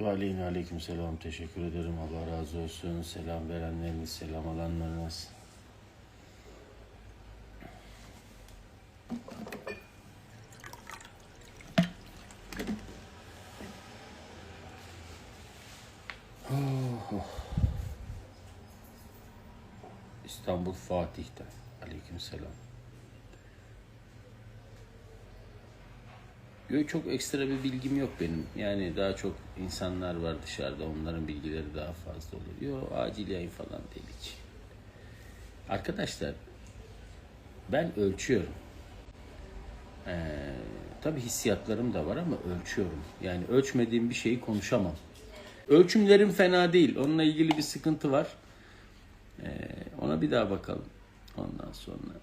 Ve aleyhine aleyküm selam. Teşekkür ederim. Allah razı olsun. Selam verenleriniz, selam alanlarınız. Oh, oh. İstanbul Fatih'ten. Aleyküm selam. Yok çok ekstra bir bilgim yok benim. Yani daha çok insanlar var dışarıda. Onların bilgileri daha fazla olur. Yok acil yayın falan değil. Arkadaşlar ben ölçüyorum. Ee, tabii hissiyatlarım da var ama ölçüyorum. Yani ölçmediğim bir şeyi konuşamam. Ölçümlerim fena değil. Onunla ilgili bir sıkıntı var. Ee, ona bir daha bakalım. Ondan sonra.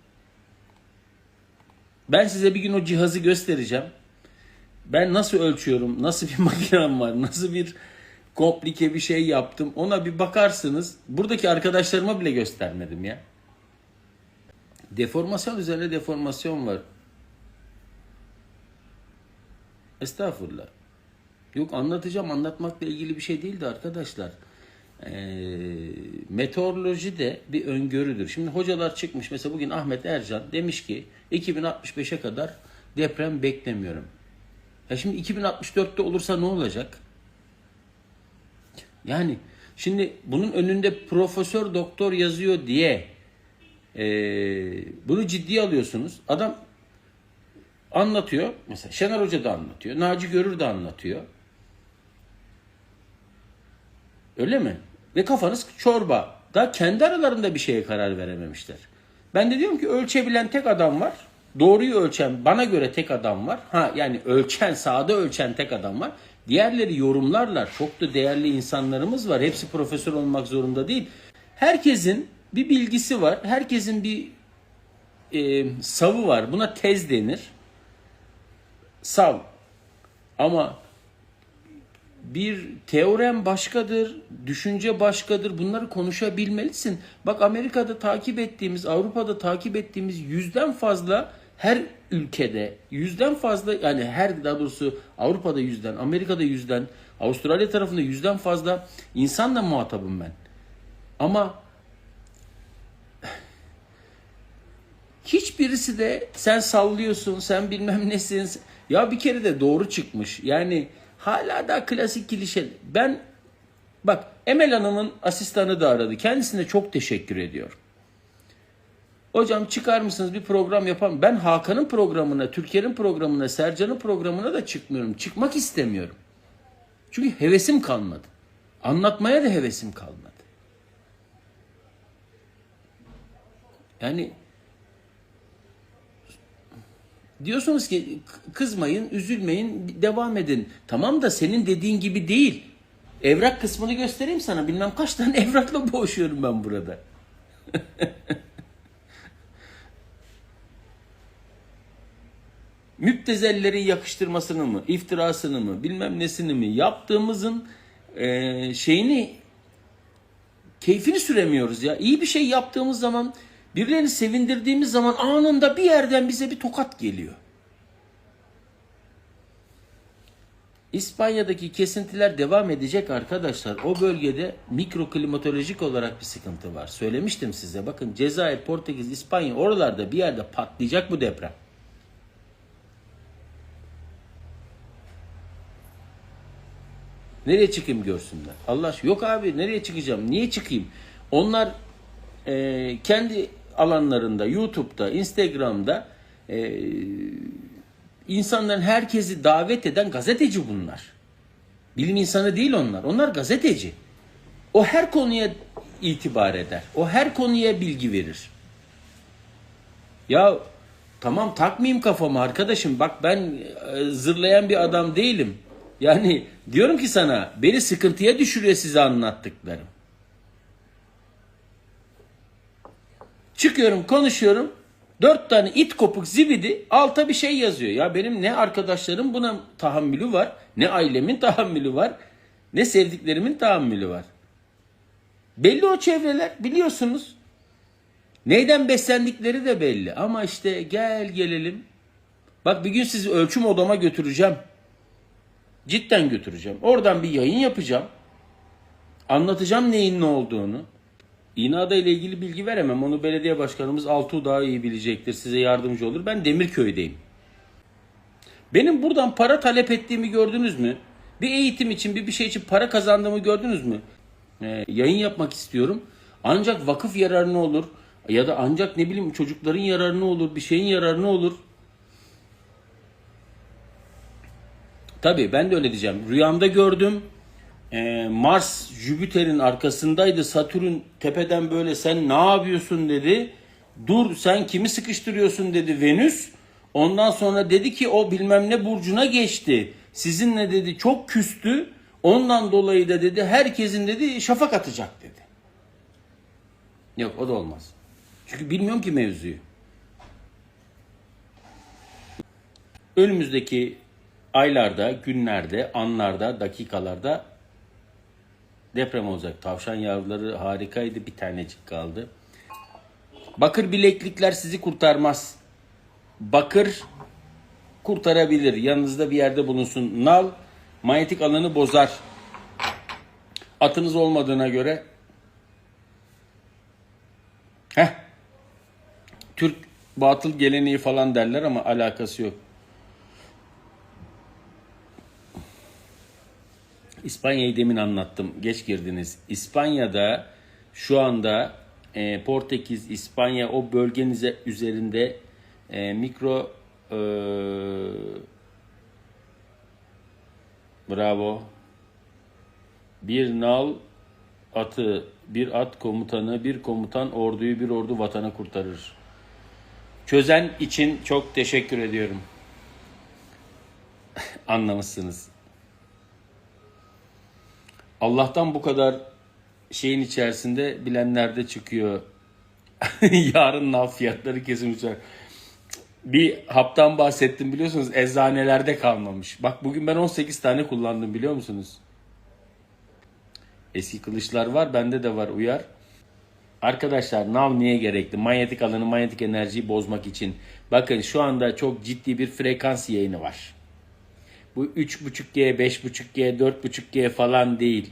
Ben size bir gün o cihazı göstereceğim. Ben nasıl ölçüyorum, nasıl bir makinem var, nasıl bir komplike bir şey yaptım ona bir bakarsınız. Buradaki arkadaşlarıma bile göstermedim ya. Deformasyon üzerine deformasyon var. Estağfurullah. Yok anlatacağım anlatmakla ilgili bir şey değildi arkadaşlar. Ee, meteoroloji de bir öngörüdür. Şimdi hocalar çıkmış mesela bugün Ahmet Ercan demiş ki 2065'e kadar deprem beklemiyorum. Ya şimdi 2064'te olursa ne olacak? Yani şimdi bunun önünde profesör doktor yazıyor diye e, bunu ciddiye alıyorsunuz. Adam anlatıyor. Mesela Şener Hoca da anlatıyor. Naci Görür de anlatıyor. Öyle mi? Ve kafanız çorba. Da kendi aralarında bir şeye karar verememişler. Ben de diyorum ki ölçebilen tek adam var. Doğruyu ölçen bana göre tek adam var. Ha yani ölçen, sahada ölçen tek adam var. Diğerleri yorumlarlar. Çok da değerli insanlarımız var. Hepsi profesör olmak zorunda değil. Herkesin bir bilgisi var. Herkesin bir e, savı var. Buna tez denir. Sav. Ama bir teorem başkadır, düşünce başkadır. Bunları konuşabilmelisin. Bak Amerika'da takip ettiğimiz, Avrupa'da takip ettiğimiz yüzden fazla her ülkede yüzden fazla yani her daha doğrusu Avrupa'da yüzden, Amerika'da yüzden, Avustralya tarafında yüzden fazla insanla muhatabım ben. Ama hiçbirisi de sen sallıyorsun, sen bilmem nesin. Ya bir kere de doğru çıkmış. Yani hala da klasik klişe. Ben bak Emel Hanım'ın asistanı da aradı. Kendisine çok teşekkür ediyorum. Hocam çıkar mısınız bir program yapalım. Ben Hakan'ın programına, Türker'in programına, Sercan'ın programına da çıkmıyorum. Çıkmak istemiyorum. Çünkü hevesim kalmadı. Anlatmaya da hevesim kalmadı. Yani diyorsunuz ki kızmayın, üzülmeyin, devam edin. Tamam da senin dediğin gibi değil. Evrak kısmını göstereyim sana. Bilmem kaç tane evrakla boğuşuyorum ben burada. müptezelleri yakıştırmasını mı, iftirasını mı, bilmem nesini mi yaptığımızın e, şeyini keyfini süremiyoruz ya. İyi bir şey yaptığımız zaman, birilerini sevindirdiğimiz zaman anında bir yerden bize bir tokat geliyor. İspanya'daki kesintiler devam edecek arkadaşlar. O bölgede mikroklimatolojik olarak bir sıkıntı var. Söylemiştim size. Bakın Cezayir, Portekiz, İspanya oralarda bir yerde patlayacak bu deprem. Nereye çıkayım görsünler? Allah aşkına. Yok abi nereye çıkacağım? Niye çıkayım? Onlar e, kendi alanlarında, YouTube'da, Instagram'da e, insanların herkesi davet eden gazeteci bunlar. Bilim insanı değil onlar. Onlar gazeteci. O her konuya itibar eder. O her konuya bilgi verir. Ya tamam takmayayım kafamı arkadaşım. Bak ben e, zırlayan bir adam değilim. Yani diyorum ki sana beni sıkıntıya düşürüyor size anlattıklarım. Çıkıyorum konuşuyorum. Dört tane it kopuk zibidi alta bir şey yazıyor. Ya benim ne arkadaşlarım buna tahammülü var. Ne ailemin tahammülü var. Ne sevdiklerimin tahammülü var. Belli o çevreler biliyorsunuz. Neyden beslendikleri de belli. Ama işte gel gelelim. Bak bir gün sizi ölçüm odama götüreceğim. Cidden götüreceğim. Oradan bir yayın yapacağım. Anlatacağım neyin ne olduğunu. İnada ile ilgili bilgi veremem. Onu belediye başkanımız Altuğ daha iyi bilecektir. Size yardımcı olur. Ben Demirköy'deyim. Benim buradan para talep ettiğimi gördünüz mü? Bir eğitim için, bir bir şey için para kazandığımı gördünüz mü? Ee, yayın yapmak istiyorum. Ancak vakıf yararına olur. Ya da ancak ne bileyim çocukların yararına olur, bir şeyin yararına olur. Tabii ben de öyle diyeceğim. Rüyamda gördüm. Ee, Mars Jüpiter'in arkasındaydı. Satürn tepeden böyle sen ne yapıyorsun dedi. Dur sen kimi sıkıştırıyorsun dedi Venüs. Ondan sonra dedi ki o bilmem ne burcuna geçti. Sizinle dedi çok küstü. Ondan dolayı da dedi herkesin dedi şafak atacak dedi. Yok o da olmaz. Çünkü bilmiyorum ki mevzuyu. Önümüzdeki aylarda, günlerde, anlarda, dakikalarda deprem olacak. Tavşan yavruları harikaydı. Bir tanecik kaldı. Bakır bileklikler sizi kurtarmaz. Bakır kurtarabilir. Yanınızda bir yerde bulunsun. Nal manyetik alanı bozar. Atınız olmadığına göre Heh. Türk batıl geleneği falan derler ama alakası yok. İspanya'yı demin anlattım. Geç girdiniz. İspanya'da şu anda e, Portekiz, İspanya o bölgenize üzerinde e, mikro e, bravo bir nal atı, bir at komutanı, bir komutan orduyu, bir ordu vatanı kurtarır. Çözen için çok teşekkür ediyorum. Anlamışsınız. Allah'tan bu kadar şeyin içerisinde bilenler de çıkıyor. Yarın nal fiyatları kesin uçar. Bir haptan bahsettim biliyorsunuz eczanelerde kalmamış. Bak bugün ben 18 tane kullandım biliyor musunuz? Eski kılıçlar var bende de var uyar. Arkadaşlar nav niye gerekli? Manyetik alanı, manyetik enerjiyi bozmak için. Bakın şu anda çok ciddi bir frekans yayını var. Bu 3.5G, 5.5G, 4.5G falan değil.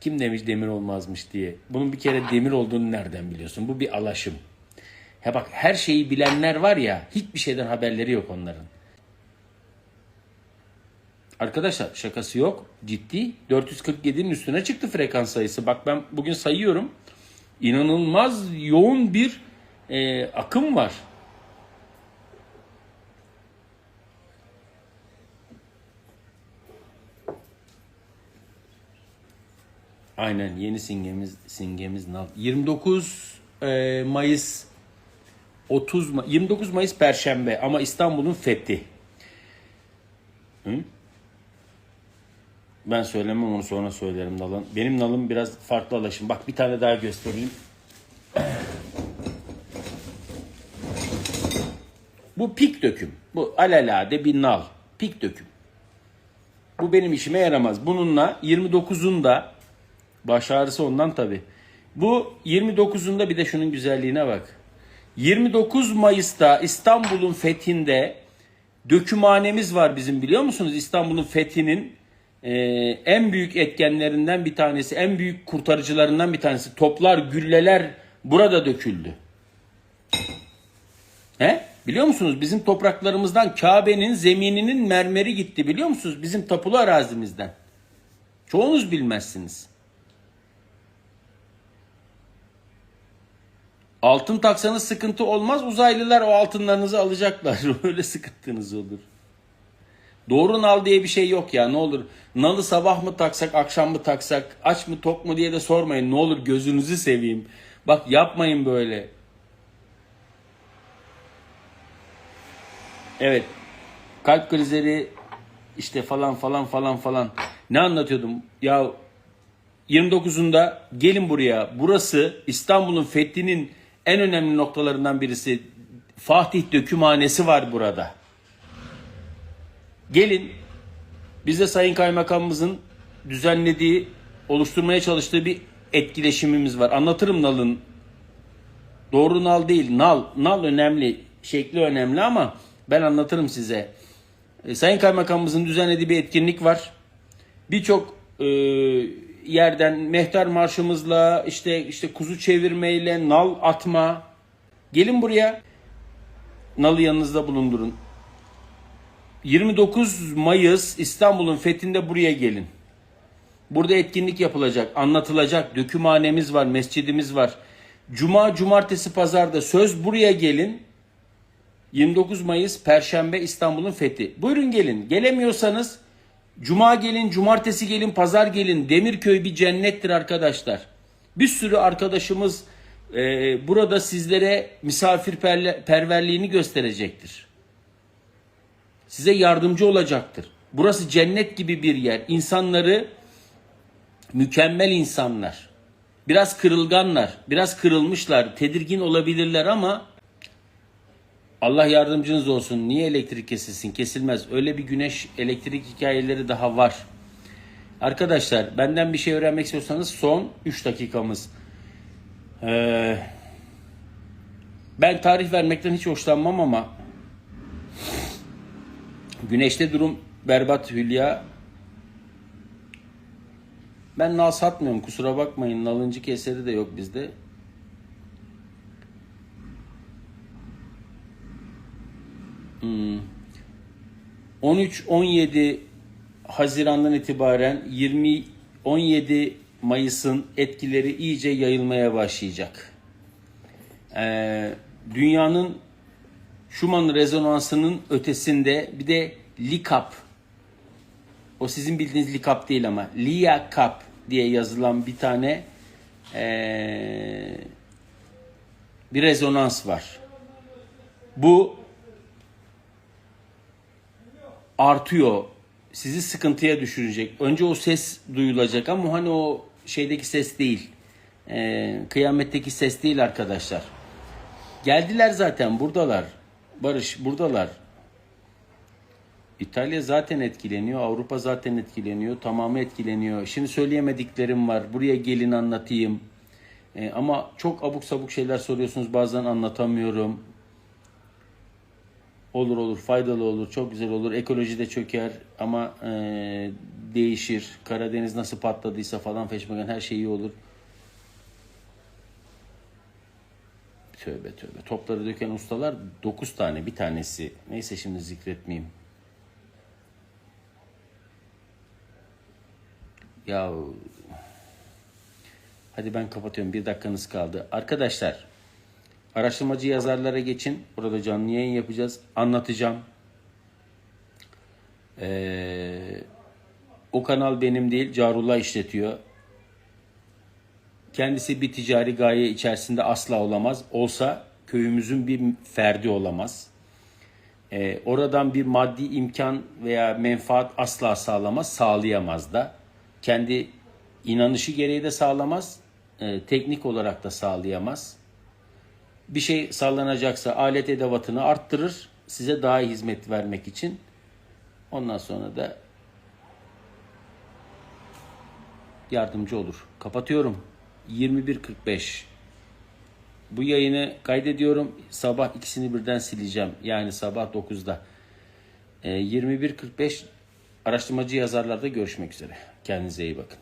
Kim demiş demir olmazmış diye. Bunun bir kere demir olduğunu nereden biliyorsun? Bu bir alaşım. Ya bak her şeyi bilenler var ya hiçbir şeyden haberleri yok onların. Arkadaşlar şakası yok. Ciddi. 447'nin üstüne çıktı frekans sayısı. Bak ben bugün sayıyorum. İnanılmaz yoğun bir e, akım var. Aynen yeni simgemiz nal. 29 e, Mayıs 30 Ma- 29 Mayıs Perşembe ama İstanbul'un fethi. Hı? Ben söylemem onu sonra söylerim nalın. Benim nalım biraz farklı alaşım. Bak bir tane daha göstereyim. Bu pik döküm. Bu alelade bir nal. Pik döküm. Bu benim işime yaramaz. Bununla 29'unda baş ağrısı ondan tabi. Bu 29'unda bir de şunun güzelliğine bak. 29 Mayıs'ta İstanbul'un fethinde dökümhanemiz var bizim biliyor musunuz? İstanbul'un fethinin e, en büyük etkenlerinden bir tanesi, en büyük kurtarıcılarından bir tanesi. Toplar, gülleler burada döküldü. He? Biliyor musunuz? Bizim topraklarımızdan Kabe'nin zemininin mermeri gitti biliyor musunuz? Bizim tapulu arazimizden. Çoğunuz bilmezsiniz. Altın taksanız sıkıntı olmaz. Uzaylılar o altınlarınızı alacaklar. Öyle sıkıntınız olur. Doğru nal diye bir şey yok ya ne olur. Nalı sabah mı taksak akşam mı taksak aç mı tok mu diye de sormayın. Ne olur gözünüzü seveyim. Bak yapmayın böyle. Evet. Kalp krizleri işte falan falan falan falan. Ne anlatıyordum? Ya 29'unda gelin buraya. Burası İstanbul'un fethinin en önemli noktalarından birisi. Fatih Dökümhanesi var burada. Gelin bize Sayın Kaymakamımızın düzenlediği, oluşturmaya çalıştığı bir etkileşimimiz var. Anlatırım nalın. Doğru nal değil, nal. Nal önemli, şekli önemli ama ben anlatırım size. E, Sayın Kaymakamımızın düzenlediği bir etkinlik var. Birçok e, yerden mehter marşımızla işte işte kuzu çevirmeyle nal atma. Gelin buraya. Nalı yanınızda bulundurun. 29 Mayıs İstanbul'un fethinde buraya gelin. Burada etkinlik yapılacak, anlatılacak. Dökümhanemiz var, mescidimiz var. Cuma, cumartesi, pazarda söz buraya gelin. 29 Mayıs Perşembe İstanbul'un fethi. Buyurun gelin. Gelemiyorsanız Cuma gelin, cumartesi gelin, pazar gelin. Demirköy bir cennettir arkadaşlar. Bir sürü arkadaşımız e, burada sizlere misafirperverliğini gösterecektir. Size yardımcı olacaktır. Burası cennet gibi bir yer. İnsanları mükemmel insanlar. Biraz kırılganlar, biraz kırılmışlar, tedirgin olabilirler ama Allah yardımcınız olsun. Niye elektrik kesilsin? Kesilmez. Öyle bir güneş elektrik hikayeleri daha var. Arkadaşlar benden bir şey öğrenmek istiyorsanız son 3 dakikamız. Ee, ben tarih vermekten hiç hoşlanmam ama güneşte durum berbat Hülya. Ben nal satmıyorum kusura bakmayın. Nalıncı keseri de yok bizde. 13-17 Haziran'dan itibaren 20 17 Mayıs'ın etkileri iyice yayılmaya başlayacak. Ee, dünyanın Schumann rezonansının ötesinde bir de LICAP o sizin bildiğiniz LICAP değil ama LIACAP diye yazılan bir tane ee, bir rezonans var. Bu artıyor. Sizi sıkıntıya düşürecek. Önce o ses duyulacak ama hani o şeydeki ses değil. Ee, kıyametteki ses değil arkadaşlar. Geldiler zaten buradalar. Barış buradalar. İtalya zaten etkileniyor. Avrupa zaten etkileniyor. Tamamı etkileniyor. Şimdi söyleyemediklerim var. Buraya gelin anlatayım. Ee, ama çok abuk sabuk şeyler soruyorsunuz. Bazen anlatamıyorum. Olur olur faydalı olur çok güzel olur ekoloji de çöker ama e, değişir Karadeniz nasıl patladıysa falan feşmekan her şey iyi olur. Tövbe tövbe topları döken ustalar 9 tane bir tanesi neyse şimdi zikretmeyeyim. Ya hadi ben kapatıyorum bir dakikanız kaldı. Arkadaşlar Araştırmacı yazarlara geçin. Burada canlı yayın yapacağız. Anlatacağım. Ee, o kanal benim değil. Carullah işletiyor. Kendisi bir ticari gaye içerisinde asla olamaz. Olsa köyümüzün bir ferdi olamaz. Ee, oradan bir maddi imkan veya menfaat asla sağlamaz. Sağlayamaz da. Kendi inanışı gereği de sağlamaz. Ee, teknik olarak da sağlayamaz bir şey sağlanacaksa alet edevatını arttırır size daha iyi hizmet vermek için. Ondan sonra da yardımcı olur. Kapatıyorum. 21.45 Bu yayını kaydediyorum. Sabah ikisini birden sileceğim. Yani sabah 9'da. Ee, 21.45 araştırmacı yazarlarda görüşmek üzere. Kendinize iyi bakın.